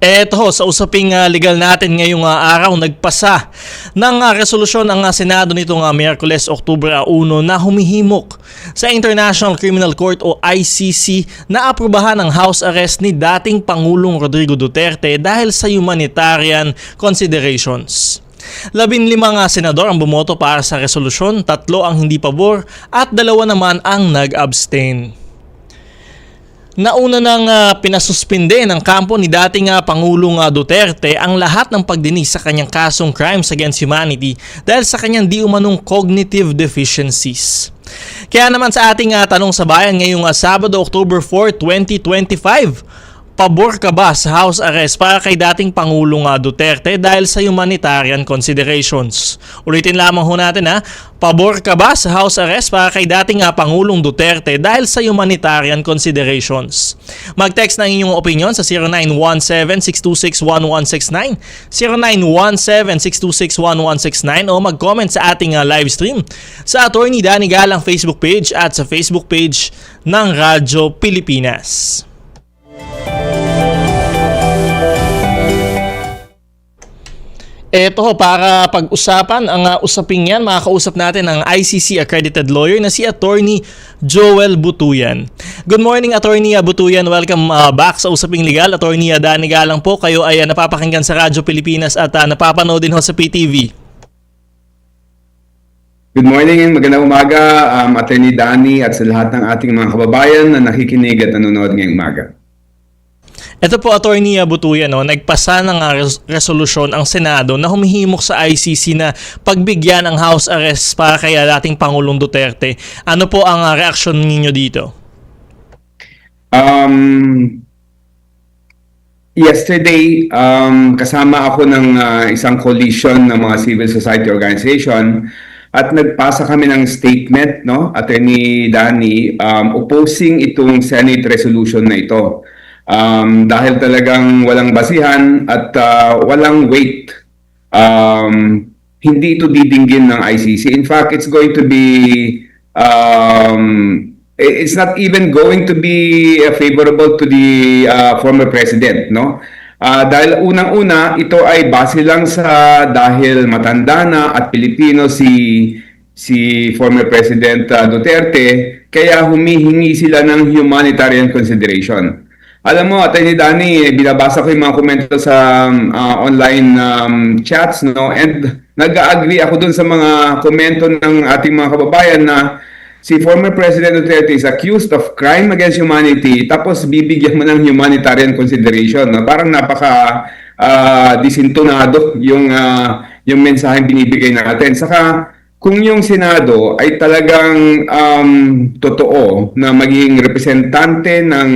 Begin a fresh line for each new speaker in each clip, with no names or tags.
Eto sa usaping ah, legal natin ngayong ah, araw, nagpasa ng ah, resolusyon ang ah, Senado nitong uh, Miyerkules, Oktubre ah, 1 na humihimok sa International Criminal Court o ICC na aprubahan ang house arrest ni dating Pangulong Rodrigo Duterte dahil sa humanitarian considerations. Labin limang nga senador ang bumoto para sa resolusyon, tatlo ang hindi pabor at dalawa naman ang nag-abstain. Nauna nang uh, pinasuspinde ng kampo ni dating uh, Pangulong ah, Duterte ang lahat ng pagdinig sa kanyang kasong crimes against humanity dahil sa kanyang di umanong cognitive deficiencies. Kaya naman sa ating uh, tanong sa bayan ngayong uh, Sabado, October 4, 2025, pabor ka ba sa house arrest para kay dating Pangulong uh, Duterte dahil sa humanitarian considerations? Ulitin lamang ho natin ha, pabor ka ba sa house arrest para kay dating uh, Pangulong Duterte dahil sa humanitarian considerations? Mag-text ng inyong opinion sa 0917-626-1169, 0917-626-1169 o mag-comment sa ating uh, live stream sa Attorney Danny Galang Facebook page at sa Facebook page ng Radyo Pilipinas. Eto ho, para pag-usapan ang uh, usaping yan, makakausap natin ang ICC accredited lawyer na si Attorney Joel Butuyan. Good morning Attorney Butuyan, welcome uh, back sa Usaping Legal. Attorney Dani Galang po, kayo ay uh, napapakinggan sa Radyo Pilipinas at uh, napapanood din ho sa PTV.
Good morning, magandang umaga, um, Attorney Danny at sa lahat ng ating mga kababayan na nakikinig at nanonood ngayong umaga.
Ito po Attorney Butuyan, no, nagpasa ng res- resolusyon ang Senado na humihimok sa ICC na pagbigyan ang house arrest para kay dating Pangulong Duterte. Ano po ang uh, reaksyon ninyo dito?
Um, yesterday, um, kasama ako ng uh, isang coalition ng mga civil society organization at nagpasa kami ng statement, no, Attorney Danny, um, opposing itong Senate resolution na ito. Um, dahil talagang walang basihan at uh, walang weight. Um, hindi ito didinggin ng ICC. In fact, it's going to be um, it's not even going to be uh, favorable to the uh, former president, no? Uh, dahil unang-una, ito ay base lang sa dahil matanda na at Pilipino si si former President uh, Duterte, kaya humihingi sila ng humanitarian consideration. Alam mo, Atty. Danny, eh, binabasa ko yung mga komento sa uh, online um, chats, no? And nag-agree ako dun sa mga komento ng ating mga kababayan na si former President Duterte is accused of crime against humanity tapos bibigyan mo ng humanitarian consideration. No? Parang napaka uh, disintonado yung, uh, yung mensaheng binibigay natin. Saka kung yung Senado ay talagang um, totoo na magiging representante ng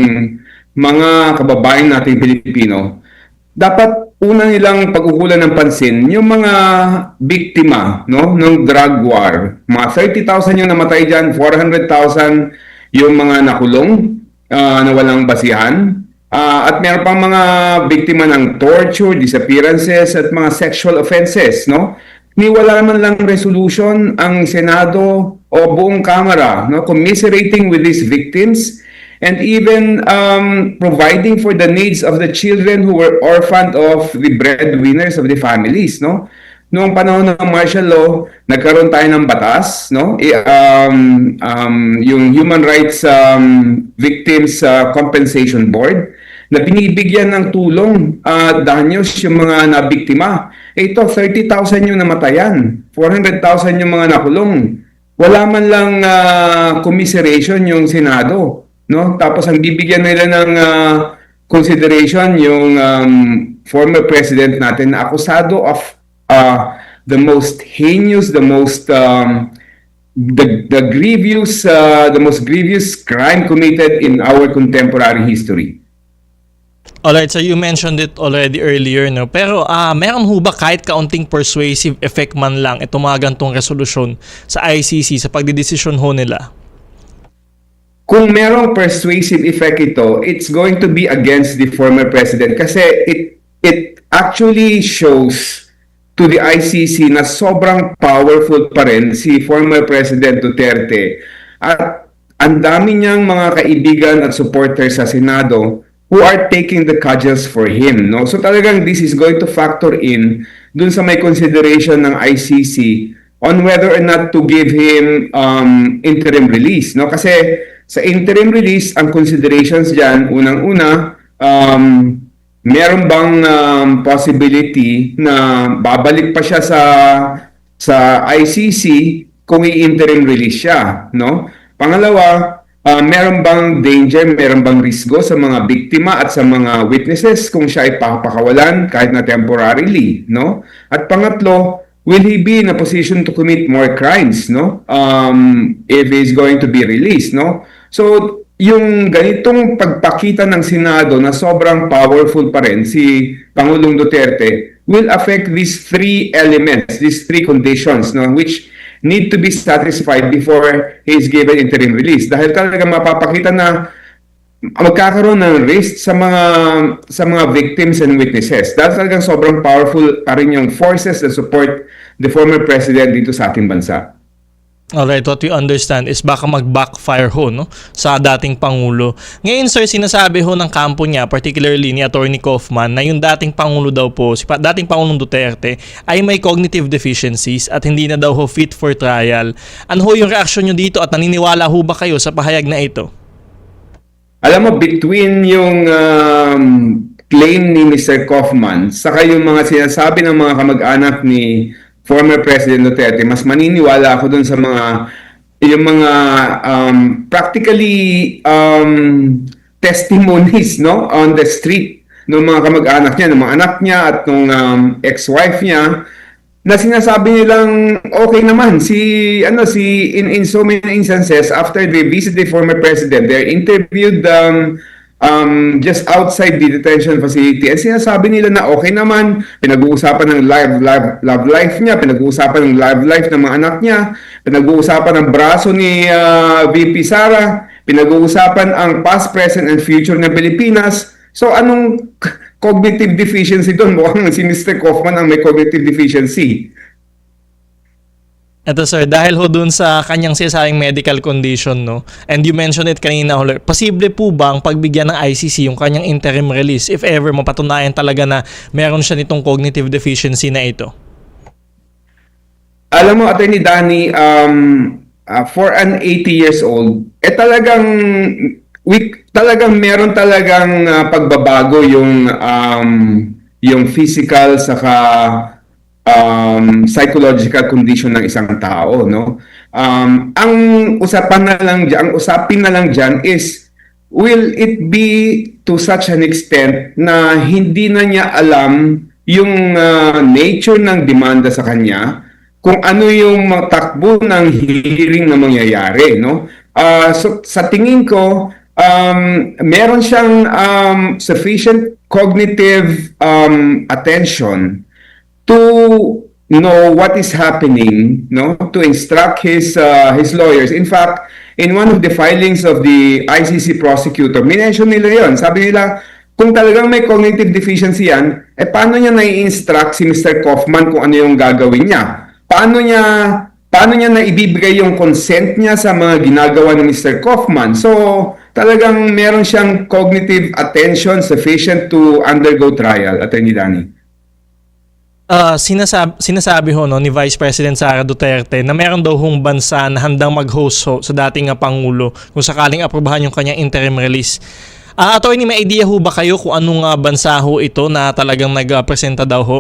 mga kababayan nating Pilipino, dapat una nilang pag-ukulan ng pansin yung mga biktima no ng drug war. Mga 30,000 yung namatay diyan, 400,000 yung mga nakulong uh, na walang basihan. Uh, at meron pang mga biktima ng torture, disappearances at mga sexual offenses, no? Ni wala man lang resolution ang Senado o buong Kamara, no, commiserating with these victims and even um, providing for the needs of the children who were orphaned of the breadwinners of the families, no? Noong panahon ng martial law, nagkaroon tayo ng batas, no? I, um, um, yung Human Rights um, Victims uh, Compensation Board na binibigyan ng tulong uh, danyos yung mga nabiktima. Ito, 30,000 yung namatayan, 400,000 yung mga nakulong. Wala man lang uh, commiseration yung Senado no? Tapos ang bibigyan nila ng uh, consideration yung um, former president natin na akusado of uh, the most heinous, the most um, the the grievous uh, the most grievous crime committed in our contemporary history.
Alright, so you mentioned it already earlier, no? Pero uh, meron ho ba kahit kaunting persuasive effect man lang itong mga gantong resolusyon sa ICC sa pagdidesisyon ho nila?
Kung merong persuasive effect ito, it's going to be against the former president kasi it it actually shows to the ICC na sobrang powerful pa rin si former President Duterte at ang dami niyang mga kaibigan at supporters sa Senado who are taking the cudgels for him, no? So talagang this is going to factor in dun sa may consideration ng ICC on whether or not to give him um, interim release, no? Kasi sa interim release, ang considerations diyan unang-una, um, meron bang um, possibility na babalik pa siya sa sa ICC kung i-interim release siya, no? Pangalawa, ah, meron bang danger, meron bang risgo sa mga biktima at sa mga witnesses kung siya ay papakawalan kahit na temporarily, no? At pangatlo, will he be in a position to commit more crimes, no? Um, if he's going to be released, no? So, yung ganitong pagpakita ng Senado na sobrang powerful pa rin si Pangulong Duterte will affect these three elements, these three conditions, no, which need to be satisfied before he is given interim release. Dahil talaga mapapakita na magkakaroon ng risk sa mga sa mga victims and witnesses. Dahil talagang sobrang powerful pa rin yung forces that support the former president dito sa ating bansa.
Alright, what we understand is baka mag-backfire ho no, sa dating Pangulo. Ngayon sir, sinasabi ho ng kampo niya, particularly ni Attorney Kaufman, na yung dating Pangulo daw po, si dating Pangulong Duterte, ay may cognitive deficiencies at hindi na daw ho fit for trial. Ano ho yung reaksyon nyo dito at naniniwala ho ba kayo sa pahayag na ito?
Alam mo, between yung um, claim ni Mr. Kaufman saka yung mga sinasabi ng mga kamag-anak ni former President Duterte, mas maniniwala ako dun sa mga yung mga um, practically um, testimonies no on the street ng mga kamag-anak niya, ng mga anak niya at ng um, ex-wife niya na sinasabi nilang okay naman. Si ano si in in so many instances after they visit the former president they're interviewed um, um, just outside the detention facility. And sinasabi nila na okay naman pinag-uusapan ng live, live love life niya pinag-uusapan ng love life ng mga anak niya pinag-uusapan ng braso ni uh, VP Sara pinag-uusapan ang past present and future ng Pilipinas. So anong cognitive deficiency doon mukhang si Mr. Kaufman ang may cognitive deficiency
Ito sir, dahil ho dun sa kanyang sinasabing medical condition, no? And you mentioned it kanina, Holler. Posible po ba ang pagbigyan ng ICC yung kanyang interim release if ever mapatunayan talaga na meron siya nitong cognitive deficiency na ito?
alam mo, Attorney Danny, um, uh, for an 80 years old, eh talagang, we, talagang meron talagang uh, pagbabago yung, um, yung physical saka um, psychological condition ng isang tao, no? Um, ang usapan na lang dyan, ang usapin na lang dyan is, will it be to such an extent na hindi na niya alam yung uh, nature ng demanda sa kanya, kung ano yung mga takbo ng hearing na mangyayari, no? Ah, so sa tingin ko, um, meron siyang um, sufficient cognitive um, attention to know what is happening, no? To instruct his uh, his lawyers. In fact, in one of the filings of the ICC prosecutor, minention nila 'yon. Sabi nila, kung talagang may cognitive deficiency yan, eh paano niya nai-instruct si Mr. Kaufman kung ano yung gagawin niya? Paano niya paano niya naibibigay yung consent niya sa mga ginagawa ni Mr. Kaufman? So, talagang meron siyang cognitive attention sufficient to undergo trial, Attorney Danny.
Ah, sinasab- sinasabi ho no, ni Vice President Sara Duterte na meron daw hong bansa na handang mag-host ho sa dating nga Pangulo kung sakaling aprobahan yung kanyang interim release. Ah, attorney, may idea ho ba kayo kung anong ah, bansa ho ito na talagang nag-presenta daw ho?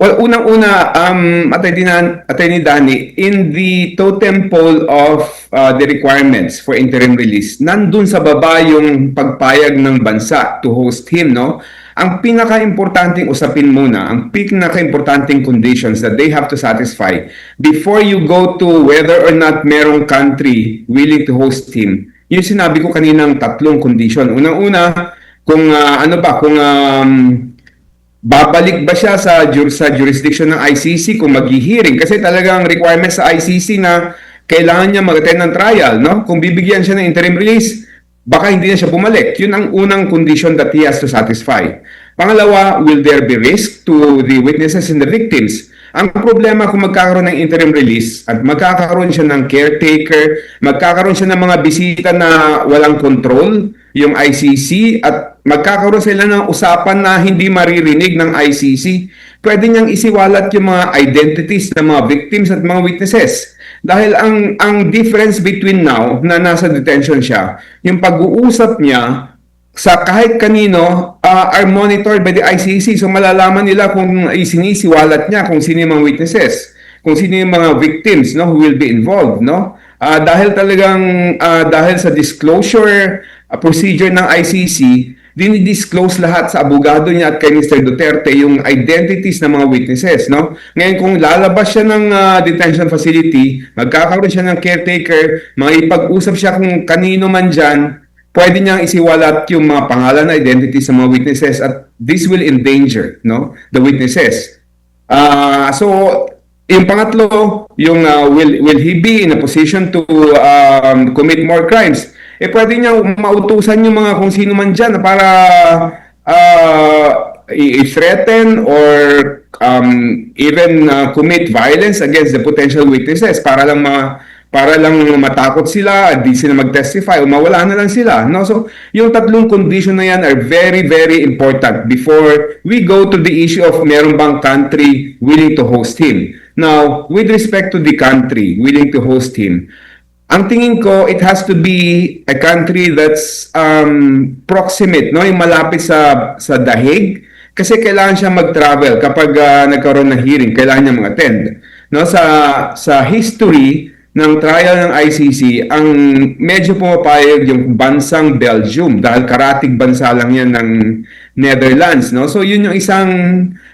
Well, unang-una, um, Attorney, Dan- Attorney Danny, in the totem pole of uh, the requirements for interim release, nandun sa baba yung pagpayag ng bansa to host him, no? Ang pinaka-importanting usapin muna, ang pinaka-importanting conditions that they have to satisfy before you go to whether or not merong country willing to host him, yung sinabi ko kaninang tatlong condition. Unang-una, kung uh, ano ba, kung um, babalik ba siya sa, sa jurisdiction ng ICC kung maghihiring? Kasi talagang requirement sa ICC na kailangan niya mag-attend ng trial, no? Kung bibigyan siya ng interim release, baka hindi na siya bumalik. Yun ang unang condition that he has to satisfy. Pangalawa, will there be risk to the witnesses and the victims? Ang problema kung magkakaroon ng interim release at magkakaroon siya ng caretaker, magkakaroon siya ng mga bisita na walang control, yung ICC at magkakaroon sila ng usapan na hindi maririnig ng ICC. Pwede niyang isiwalat yung mga identities ng mga victims at mga witnesses. Dahil ang ang difference between now na nasa detention siya, yung pag-uusap niya sa kahit kanino uh, are monitored by the ICC. So malalaman nila kung isinisiwalat niya kung sino yung mga witnesses, kung sino yung mga victims no who will be involved, no? Ah, dahil talagang ah, dahil sa disclosure ah, procedure ng ICC, dinidisclose lahat sa abogado niya at kay Mr. Duterte yung identities ng mga witnesses, no? Ngayon kung lalabas siya ng ah, detention facility, magkakaroon siya ng caretaker, makipag-usap siya kung kanino man diyan, pwede niyang isiwalat yung mga pangalan na identities ng mga witnesses at this will endanger, no? The witnesses. Ah, so yung pangatlo, yung uh, will will he be in a position to um, commit more crimes? Eh pwede niya mautusan yung mga kung sino man diyan para uh, i-threaten or um, even uh, commit violence against the potential witnesses para lang ma para lang matakot sila, di sila mag-testify o mawala na lang sila. No? So, yung tatlong condition na yan are very, very important before we go to the issue of meron bang country willing to host him. Now, with respect to the country willing to host him, ang tingin ko, it has to be a country that's um, proximate, no? yung malapit sa, sa dahig. Kasi kailangan siya mag-travel kapag ah, nagkaroon ng hearing, kailangan niya mag-attend. No? Sa, sa history ng trial ng ICC, ang medyo pumapayag yung bansang Belgium dahil karatig bansa lang yan ng Netherlands. No? So yun yung isang,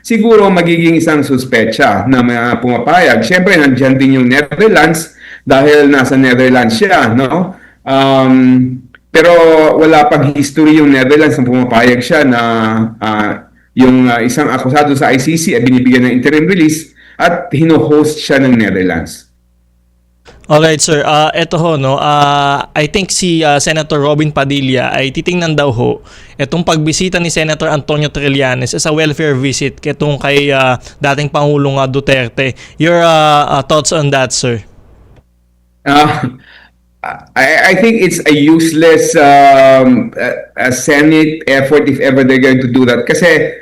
siguro magiging isang suspecha na mga pumapayag. Siyempre, nandiyan din yung Netherlands dahil nasa Netherlands siya. No? Um, pero wala pang history yung Netherlands na pumapayag siya na ah, yung ah, isang akusado sa ICC ay binibigyan ng interim release at hino-host siya ng Netherlands.
Alright sir, Ah, eto ho no, Ah, I think si ah, Senator Robin Padilla ay titingnan daw ho etong pagbisita ni Senator Antonio Trillanes as a welfare visit ketong kay ah, dating Pangulong ah, Duterte. Your ah, ah, thoughts on that sir?
Uh, I, I think it's a useless um, a, Senate effort if ever they're going to do that. Kasi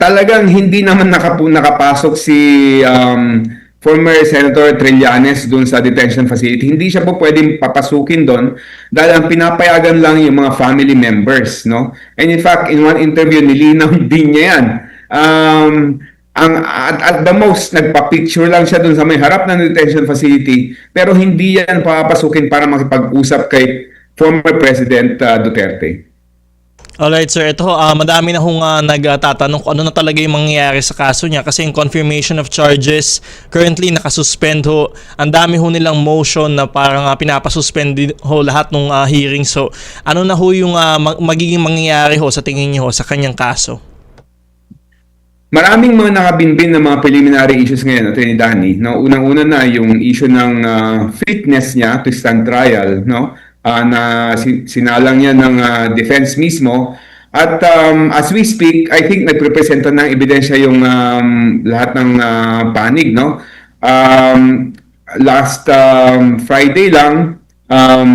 talagang hindi naman nakapu, nakapasok si um, former Senator Trillanes dun sa detention facility. Hindi siya po pwedeng papasukin doon dahil ang pinapayagan lang yung mga family members. no And in fact, in one interview, nilinaw din niya yan. Um, ang at, at the most nagpa-picture lang siya dun sa may harap ng detention facility pero hindi yan papasukin para makipag-usap kay former President uh, Duterte.
Alright sir, ito ah, madami na hong ah, nagtatanong kung ano na talaga yung mangyayari sa kaso niya kasi yung confirmation of charges currently nakasuspend ho. Ang dami ho nilang motion na parang uh, pinapasuspend ho lahat ng hearing. So ano na ho yung mag- magiging mangyayari ho sa tingin niyo ho sa kanyang kaso?
Maraming mga nakabinbin na mga preliminary issues ngayon, Atty. Danny. No, unang-una na yung issue ng uh, fitness niya to stand trial, no? Ah, na si- sinalang niya ng ah, defense mismo. At um, as we speak, I think nagrepresenta ng ebidensya yung um, lahat ng ah, panig, no? Um, last um, Friday lang, um,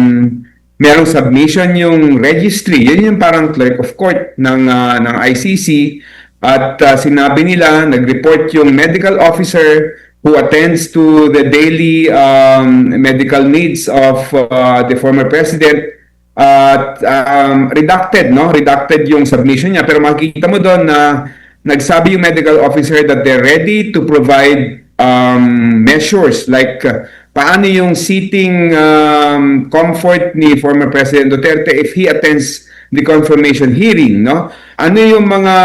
merong submission yung registry. Yan yung parang clerk of court ng, ah, ng ICC. At uh, sinabi nila, nag-report yung medical officer who attends to the daily um, medical needs of uh, the former president at um, redacted, no? Redacted yung submission niya. Pero makikita mo doon na nagsabi yung medical officer that they're ready to provide um, measures like uh, paano yung seating um, comfort ni former President Duterte if he attends the confirmation hearing, no? Ano yung mga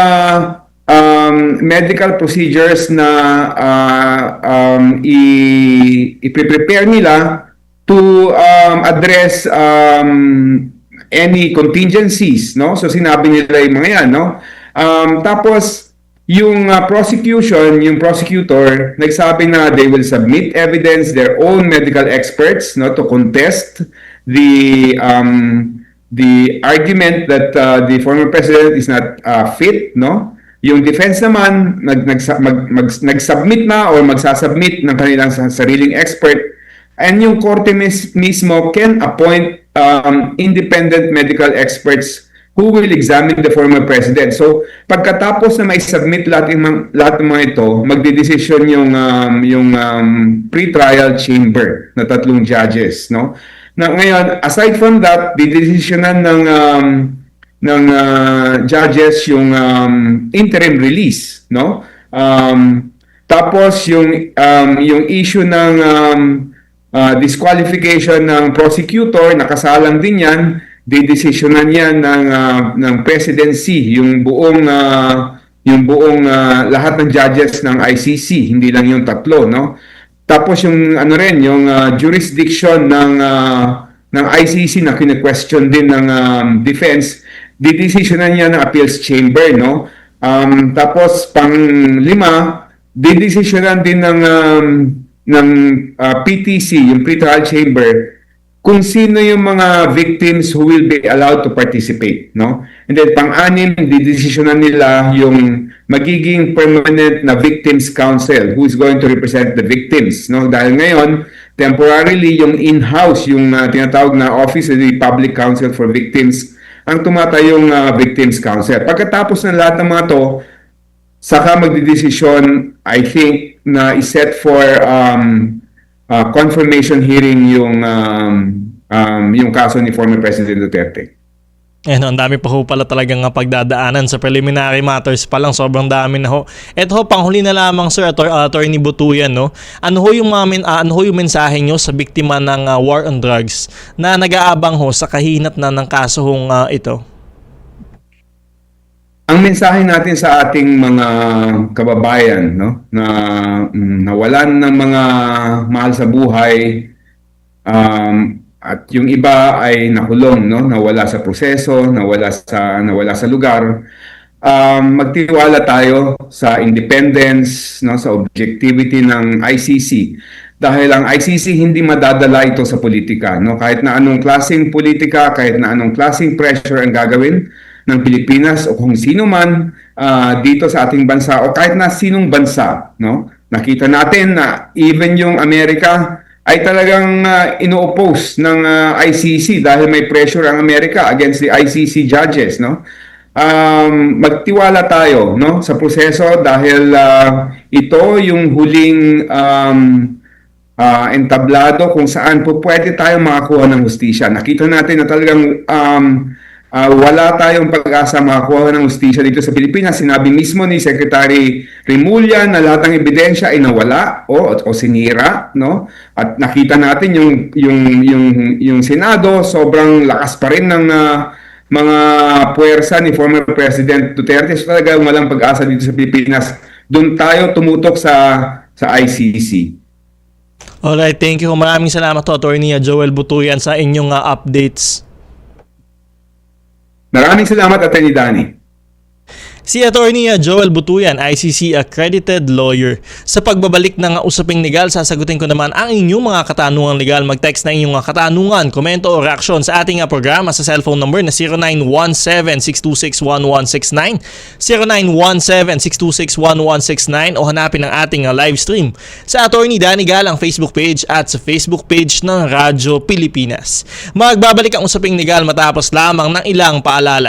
um, medical procedures na uh, um, i- i-prepare nila to um, address um, any contingencies, no? So sinabi nila yung mga yan, no? Um, tapos yung uh, prosecution, yung prosecutor, nagsabi na they will submit evidence, their own medical experts, no, to contest the um, the argument that uh, the former president is not uh, fit, no? Yung defense naman nag, nag, mag, mag, nag-submit na or magsasubmit ng kanilang sa- sariling expert And yung korte mis- mismo can appoint um, independent medical experts who will examine the former president. So, pagkatapos na mai-submit lahat ng lahat ng mga ito, magdedesisyon yung um, yung um, pre-trial chamber na tatlong judges, no? Na ngayon, aside from that, didesisyonan ng um, ng uh, judges yung um, interim release, no? Um, tapos yung um, yung issue ng um, uh, disqualification ng prosecutor, nakasalang din yan, didesisyonan yan ng uh, ng presidency, yung buong uh, yung buong uh, lahat ng judges ng ICC, hindi lang yung tatlo, no? Tapos yung ano rin, yung uh, jurisdiction ng uh, ng ICC na kine-question din ng um, defense, didesisyonan niya ng appeals chamber, no? Um, tapos pang lima, didesisyonan din ng um, ng uh, PTC, yung pre-trial chamber, kung sino yung mga victims who will be allowed to participate, no? And then pang-anim, didesisyonan nila yung magiging permanent na victims council who is going to represent the victims, no? Dahil ngayon, temporarily yung in-house, yung uh, tinatawag na Office of the Public Counsel for Victims, ang tumatayong uh, victims council. Pagkatapos ng lahat ng mga to, saka magdidesisyon, I think, na iset for um, uh, confirmation hearing yung um, um, yung kaso ni former President Duterte.
Ayan, ang dami pa ho pala talagang pagdadaanan sa preliminary matters pa lang. Sobrang dami na ho. Ito ho, panghuli na lamang Sir Attor- Attorney Butuyan. No? Ano ho yung, mga men- ah, ano ho yung mensahe nyo sa biktima ng ah, war on drugs na nag-aabang ho sa kahinat na ng kaso hong ah, ito?
Ang mensahe natin sa ating mga kababayan no na mm, nawalan ng mga mahal sa buhay um, at yung iba ay nakulong no? Nawala sa proseso nawala sa nawala sa lugar. Um, magtiwala tayo sa independence no? Sa objectivity ng ICC dahil ang ICC hindi madadala ito sa politika no? Kahit na anong klaseng politika kahit na anong klaseng pressure ang gagawin ng Pilipinas o kung sino man ah, dito sa ating bansa o kahit na sinong bansa no? Nakita natin na even yung Amerika ay talagang uh, ino-oppose ng ah, ICC dahil may pressure ang Amerika against the ICC judges no um, magtiwala tayo no sa proseso dahil ah, ito yung huling um, ah, entablado kung saan po pwede tayong makakuha ng hustisya. Nakita natin na talagang um, ah, wala tayong pag-asa makakuha ng hustisya dito sa Pilipinas. Sinabi mismo ni Secretary Remulla na lahat ng ebidensya ay nawala o, o sinira, no? At nakita natin yung yung yung yung Senado sobrang lakas pa rin ng ah, mga puwersa ni former President Duterte. So talaga walang pag-asa dito sa Pilipinas. Doon tayo tumutok sa sa ICC.
Alright, thank you. Maraming salamat to Attorney Joel Butuyan sa inyong ah, updates.
Maraming salamat, Atty. Danny.
Si Attorney uh, Joel Butuyan, ICC accredited lawyer. Sa pagbabalik ng uh, usaping legal, sasagutin ko naman ang inyong mga katanungang legal. Mag-text na inyong uh, katanungan, komento o reaksyon sa ating programa sa cellphone number na 0917-626-1169, 0917-626-1169 o hanapin ang ating live stream sa Attorney Danny Galang Facebook page at sa Facebook page ng Radyo Pilipinas. Magbabalik ang usaping legal matapos lamang ng ilang paalala.